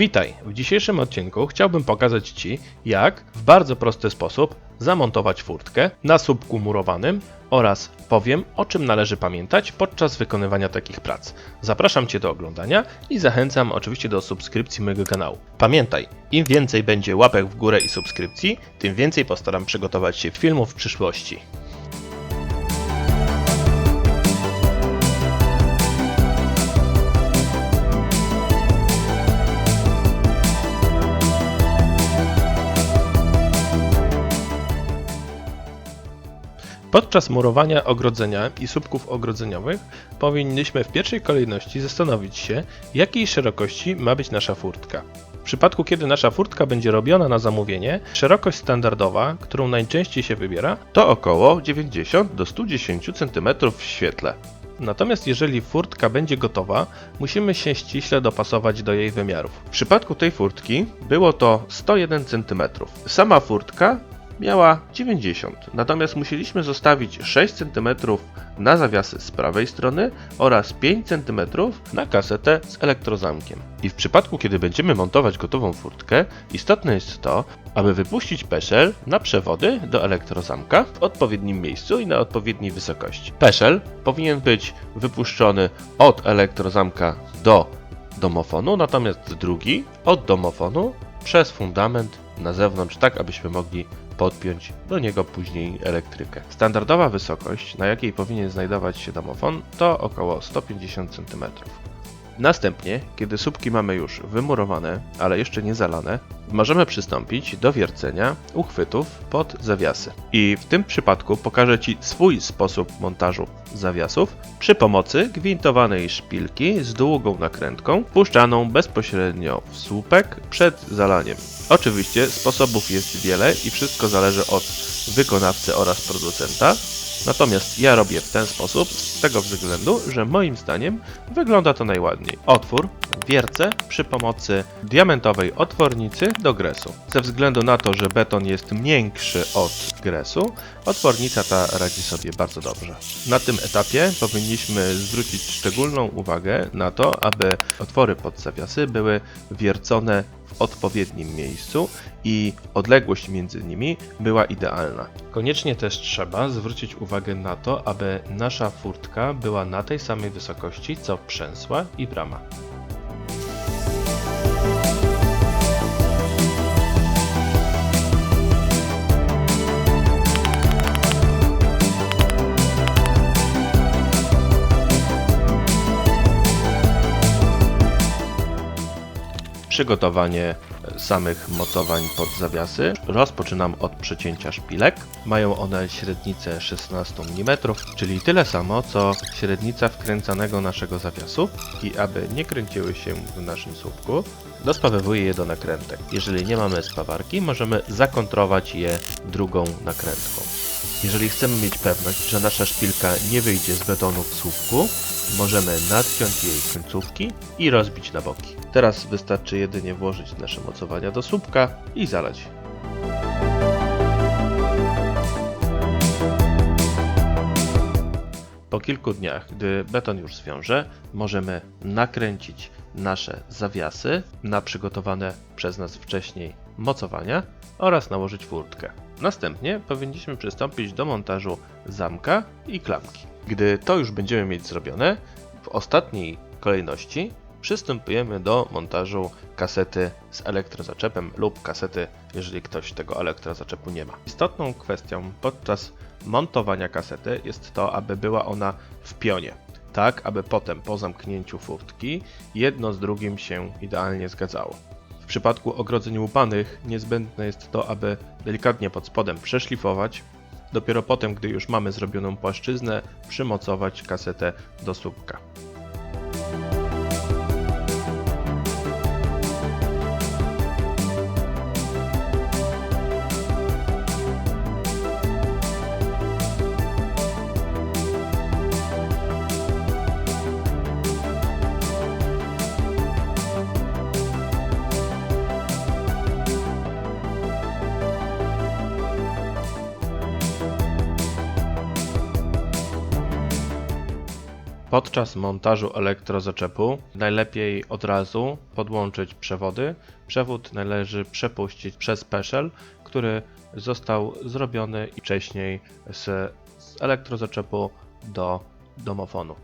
Witaj! W dzisiejszym odcinku chciałbym pokazać Ci, jak w bardzo prosty sposób zamontować furtkę na słupku murowanym oraz powiem, o czym należy pamiętać podczas wykonywania takich prac. Zapraszam Cię do oglądania i zachęcam oczywiście do subskrypcji mojego kanału. Pamiętaj, im więcej będzie łapek w górę i subskrypcji, tym więcej postaram przygotować się filmów w przyszłości. Podczas murowania ogrodzenia i słupków ogrodzeniowych powinniśmy w pierwszej kolejności zastanowić się, jakiej szerokości ma być nasza furtka. W przypadku, kiedy nasza furtka będzie robiona na zamówienie, szerokość standardowa, którą najczęściej się wybiera, to około 90 do 110 cm w świetle. Natomiast jeżeli furtka będzie gotowa, musimy się ściśle dopasować do jej wymiarów. W przypadku tej furtki było to 101 cm. Sama furtka miała 90, natomiast musieliśmy zostawić 6 cm na zawiasy z prawej strony oraz 5 cm na kasetę z elektrozamkiem. I w przypadku, kiedy będziemy montować gotową furtkę, istotne jest to, aby wypuścić peszel na przewody do elektrozamka w odpowiednim miejscu i na odpowiedniej wysokości. Peszel powinien być wypuszczony od elektrozamka do domofonu, natomiast drugi od domofonu przez fundament na zewnątrz, tak abyśmy mogli podpiąć do niego później elektrykę. Standardowa wysokość, na jakiej powinien znajdować się domofon, to około 150 cm. Następnie, kiedy słupki mamy już wymurowane, ale jeszcze nie zalane, możemy przystąpić do wiercenia uchwytów pod zawiasy. I w tym przypadku pokażę Ci swój sposób montażu zawiasów przy pomocy gwintowanej szpilki z długą nakrętką, puszczaną bezpośrednio w słupek przed zalaniem. Oczywiście sposobów jest wiele i wszystko zależy od wykonawcy oraz producenta. Natomiast ja robię w ten sposób z tego względu, że moim zdaniem wygląda to najładniej. Otwór wiercę przy pomocy diamentowej otwornicy do gresu. Ze względu na to, że beton jest miększy od gresu, otwornica ta radzi sobie bardzo dobrze. Na tym etapie powinniśmy zwrócić szczególną uwagę na to, aby otwory pod zawiasy były wiercone w odpowiednim miejscu i odległość między nimi była idealna. Koniecznie też trzeba zwrócić uwagę na to, aby nasza furtka była na tej samej wysokości co przęsła i brama. Przygotowanie samych mocowań pod zawiasy. Rozpoczynam od przecięcia szpilek. Mają one średnicę 16 mm, czyli tyle samo co średnica wkręcanego naszego zawiasu i aby nie kręciły się w naszym słupku, dospawowuję je do nakrętek. Jeżeli nie mamy spawarki, możemy zakontrować je drugą nakrętką. Jeżeli chcemy mieć pewność, że nasza szpilka nie wyjdzie z betonu w słupku, możemy nadciąć jej końcówki i rozbić na boki. Teraz wystarczy jedynie włożyć nasze mocowania do słupka i zalać. Po kilku dniach, gdy beton już zwiąże, możemy nakręcić nasze zawiasy na przygotowane przez nas wcześniej mocowania oraz nałożyć furtkę. Następnie powinniśmy przystąpić do montażu zamka i klamki. Gdy to już będziemy mieć zrobione, w ostatniej kolejności przystępujemy do montażu kasety z elektrozaczepem lub kasety, jeżeli ktoś tego elektrozaczepu nie ma. Istotną kwestią podczas montowania kasety jest to, aby była ona w pionie, tak aby potem po zamknięciu furtki jedno z drugim się idealnie zgadzało. Przypadku ogrodzeń łupanych niezbędne jest to, aby delikatnie pod spodem przeszlifować, dopiero potem, gdy już mamy zrobioną płaszczyznę, przymocować kasetę do słupka. Podczas montażu elektrozaczepu najlepiej od razu podłączyć przewody. Przewód należy przepuścić przez peszel, który został zrobiony wcześniej z, z elektrozaczepu do domofonu.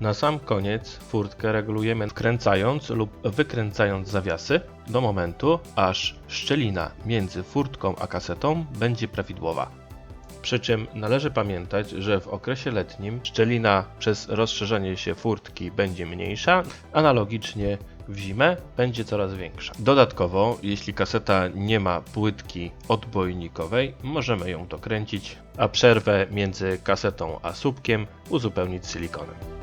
Na sam koniec furtkę regulujemy wkręcając lub wykręcając zawiasy do momentu, aż szczelina między furtką a kasetą będzie prawidłowa. Przy czym należy pamiętać, że w okresie letnim szczelina przez rozszerzenie się furtki będzie mniejsza, analogicznie w zimę będzie coraz większa. Dodatkowo, jeśli kaseta nie ma płytki odbojnikowej, możemy ją dokręcić, a przerwę między kasetą a słupkiem uzupełnić silikonem.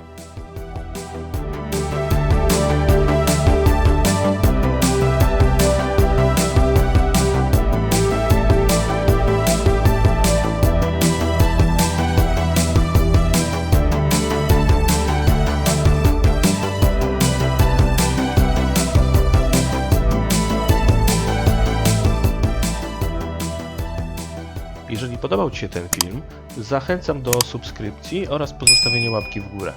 Jeżeli podobał Ci się ten film, zachęcam do subskrypcji oraz pozostawienia łapki w górę.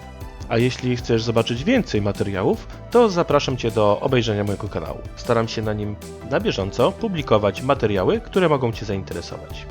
A jeśli chcesz zobaczyć więcej materiałów, to zapraszam Cię do obejrzenia mojego kanału. Staram się na nim na bieżąco publikować materiały, które mogą Cię zainteresować.